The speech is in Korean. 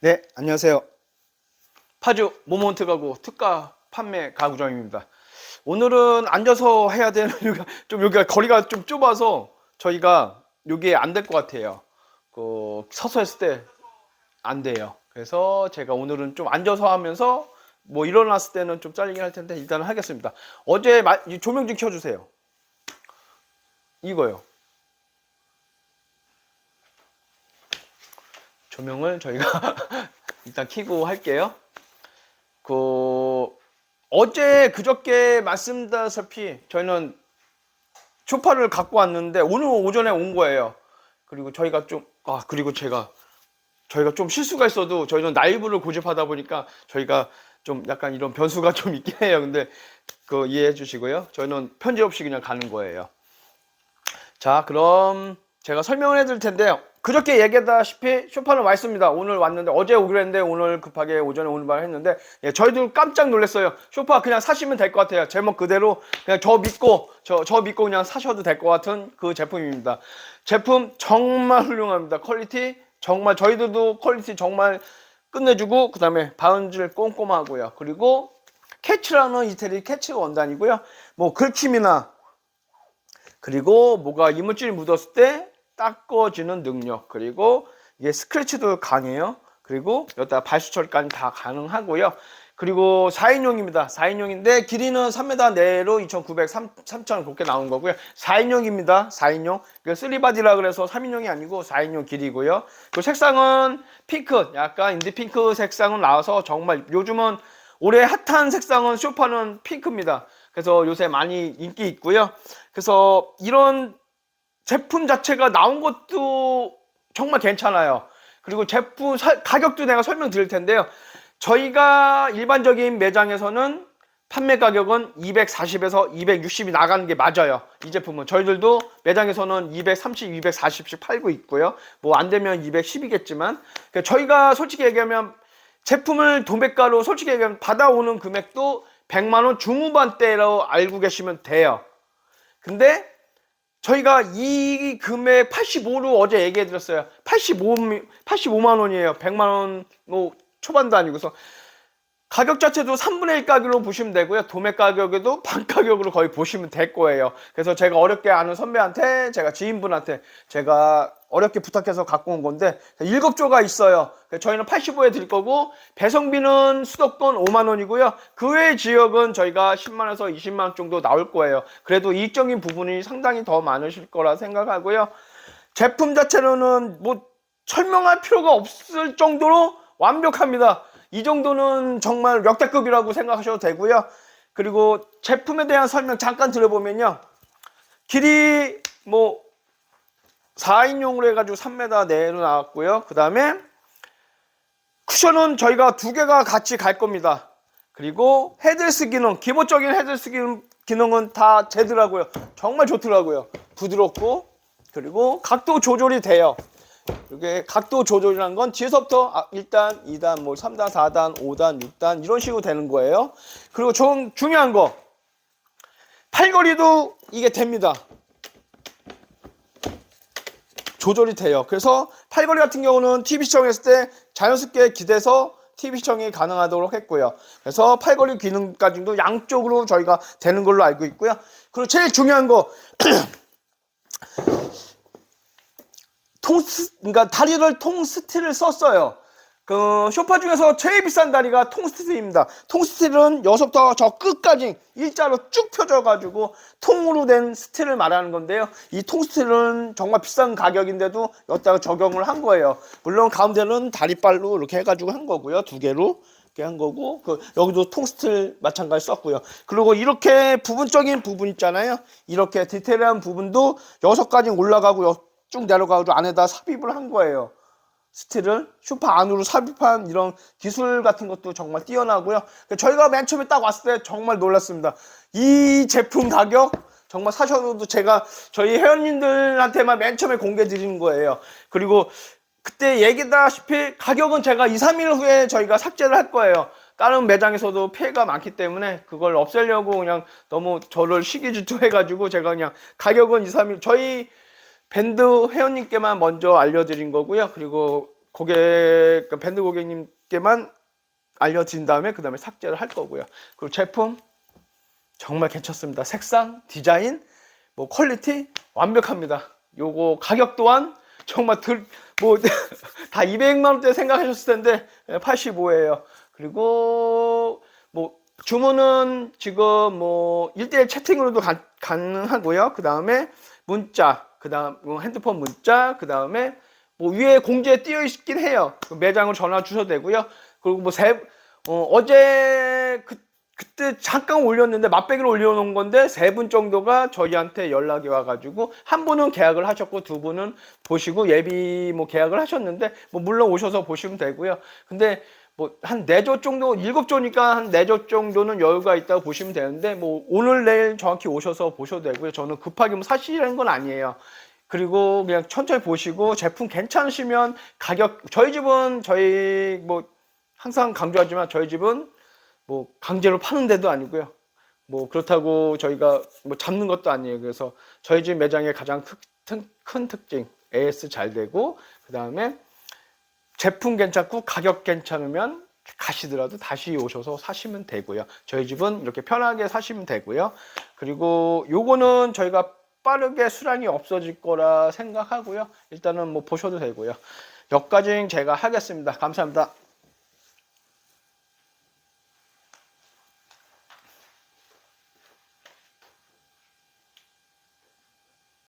네, 안녕하세요. 파주 모먼트 가구 특가 판매 가구점입니다. 오늘은 앉아서 해야 되는 여기가 좀 여기가 거리가 좀 좁아서 저희가 여기에 안 될 것 같아요. 그 서서 했을 때 안 돼요. 그래서 제가 오늘은 좀 앉아서 하면서 뭐 일어났을 때는 좀 잘리긴 할 텐데 일단은 하겠습니다. 어제 조명 좀 켜주세요. 이거요. 조명을 저희가 일단 켜고 할게요. 그 어제 그저께 말씀드렸다시피 저희는 쇼파를 갖고 왔는데 오늘 오전에 온 거예요. 그리고 저희가 좀 아 그리고 제가 저희가 좀 실수가 있어도 저희는 라이브를 고집하다 보니까 저희가 좀 약간 이런 변수가 좀 있긴 해요. 근데 그 이해해 주시고요. 저희는 편집 없이 그냥 가는 거예요. 자, 그럼 제가 설명을 해드릴 텐데요. 그저께 얘기했다시피 쇼파는 와 있습니다. 오늘 왔는데 어제 오기로 했는데 오늘 급하게 오전에 오는 바를 했는데 예, 저희도 깜짝 놀랐어요. 쇼파 그냥 사시면 될 것 같아요. 제목 그대로 그냥 저 믿고 저, 저 믿고 그냥 사셔도 될 것 같은 그 제품입니다. 제품 정말 훌륭합니다. 퀄리티 정말 저희들도 퀄리티 정말 끝내주고 그 다음에 바운질 꼼꼼하고요. 그리고 캐치라는 이태리 캐치가 원단이고요. 뭐 긁힘이나 그리고 뭐가 이물질이 묻었을 때 닦아지는 능력 그리고 이게 스크래치도 강해요. 그리고 여기다 발수 처리까지 다 가능하고요. 그리고 4인용입니다. 4인용인데 길이는 3m 내로 2900, 3000 그렇게 나온 거고요. 4인용입니다. 4인용. 3바디라 그래서 3인용이 아니고 4인용 길이고요. 그 색상은 핑크 약간 인디 핑크 색상은 나와서 정말 요즘은 올해 핫한 색상은 쇼파는 핑크입니다. 그래서 요새 많이 인기 있고요. 그래서 이런 제품 자체가 나온 것도 정말 괜찮아요. 그리고 제품 사- 가격도 내가 설명드릴 텐데요. 저희가 일반적인 매장에서는 판매 가격은 240에서 260이 나가는 게 맞아요. 이 제품은 저희들도 매장에서는 230, 240씩 팔고 있고요. 뭐 안 되면 210이겠지만 저희가 솔직히 얘기하면 제품을 도매가로 솔직히 얘기하면 받아오는 금액도 100만 원 중후반대로 알고 계시면 돼요. 근데 저희가 이 금액 85로 어제 얘기해 드렸어요. 85, 85만 원이에요. 100만 원, 뭐, 초반도 아니고서. 가격 자체도 3분의 1 가격으로 보시면 되고요. 도매 가격에도 반 가격으로 거의 보시면 될 거예요. 그래서 제가 어렵게 아는 선배한테, 제가 지인분한테 제가 어렵게 부탁해서 갖고 온 건데, 일곱 조가 있어요. 그래서 저희는 85에 드릴 거고, 배송비는 수도권 5만 원이고요. 그 외의 지역은 저희가 10만원에서 20만원 정도 나올 거예요. 그래도 이익적인 부분이 상당히 더 많으실 거라 생각하고요. 제품 자체로는 뭐 설명할 필요가 없을 정도로 완벽합니다. 이 정도는 정말 역대급이라고 생각하셔도 되고요. 그리고 제품에 대한 설명 잠깐 들어보면요. 길이 뭐 4인용으로 해가지고 3m 내로 나왔고요. 그 다음에 쿠션은 저희가 두 개가 같이 갈 겁니다. 그리고 헤드레스 기능, 기본적인 헤드레스 기능, 기능 은 다 제더라고요. 정말 좋더라고요. 부드럽고 그리고 각도 조절이 돼요. 이게 각도 조절이라는 건 뒤에서부터 아, 1단, 2단, 뭐 3단, 4단, 5단, 6단 이런 식으로 되는 거예요. 그리고 좀 중요한 거 팔걸이도 이게 됩니다. 조절이 돼요. 그래서 팔걸이 같은 경우는 TV 시청했을 때 자연스럽게 기대서 TV 시청이 가능하도록 했고요. 그래서 팔걸이 기능까지도 양쪽으로 저희가 되는 걸로 알고 있고요. 그리고 제일 중요한 거 통스, 그러니까 다리를 통스틸을 썼어요. 그 쇼파 중에서 제일 비싼 다리가 통스틸입니다. 통스틸은 여기서부터 저 끝까지 일자로 쭉 펴져가지고 통으로 된 스틸을 말하는 건데요. 이 통스틸은 정말 비싼 가격인데도 여기다가 적용을 한 거예요. 물론 가운데는 다리발로 이렇게 해가지고 한 거고요. 두 개로. 이렇게 한 거고 그 여기도 통스틸 마찬가지 썼고요. 그리고 이렇게 부분적인 부분 있잖아요. 이렇게 디테일한 부분도 여섯 가지 올라가고 여- 쭉 내려가고 안에다 삽입을 한 거예요. 스틸을 슈퍼 안으로 삽입한 이런 기술 같은 것도 정말 뛰어나고요. 저희가 맨 처음에 딱 왔을 때 정말 놀랐습니다. 이 제품 가격 정말 사셔도 제가 저희 회원님들한테만 맨 처음에 공개 드리는 거예요. 그리고 그때 얘기다시피 가격은 제가 2, 3일 후에 저희가 삭제를 할 거예요. 다른 매장에서도 피해가 많기 때문에 그걸 없애려고 그냥 너무 저를 시기질투해가지고 제가 그냥 가격은 2, 3일 저희 밴드 회원님께만 먼저 알려드린 거고요. 그리고 고객 그 밴드 고객님께만 알려진 다음에 그 다음에 삭제를 할 거고요. 그리고 제품 정말 괜찮습니다. 색상, 디자인, 뭐 퀄리티 완벽합니다. 요거 가격 또한 정말 들 뭐 다 200만 원대 생각하셨을 텐데 85예요. 그리고 뭐 주문은 지금 뭐 1대1 채팅으로도 가, 가능하고요. 그 다음에 문자, 그 다음 핸드폰 문자, 그 다음에 뭐 위에 공지에 띄어 있긴 해요. 그 매장으로 전화 주셔도 되고요. 그리고 뭐 세, 어, 어제 그, 그때 잠깐 올렸는데 맛배기를 올려놓은 건데 세 분 정도가 저희한테 연락이 와가지고 한 분은 계약을 하셨고 두 분은 보시고 예비 뭐 계약을 하셨는데 뭐 물론 오셔서 보시면 되고요. 근데 뭐한네조 정도 일곱 조니까 한네조 정도는 여유가 있다고 보시면 되는데 뭐 오늘 내일 정확히 오셔서 보셔도 되고요. 저는 급하게 뭐 사시라는 건 아니에요. 그리고 그냥 천천히 보시고 제품 괜찮으시면 가격 저희 집은 저희 뭐 항상 강조하지만 저희 집은 뭐 강제로 파는 데도 아니고요. 뭐 그렇다고 저희가 뭐 잡는 것도 아니에요. 그래서 저희 집 매장의 가장 특, 특- 큰 특징 AS 잘 되고 그 다음에 제품 괜찮고 가격 괜찮으면 가시더라도 다시 오셔서 사시면 되고요. 저희 집은 이렇게 편하게 사시면 되고요. 그리고 요거는 저희가 빠르게 수량이 없어질 거라 생각하고요. 일단은 뭐 보셔도 되고요. 여기까지 제가 하겠습니다. 감사합니다.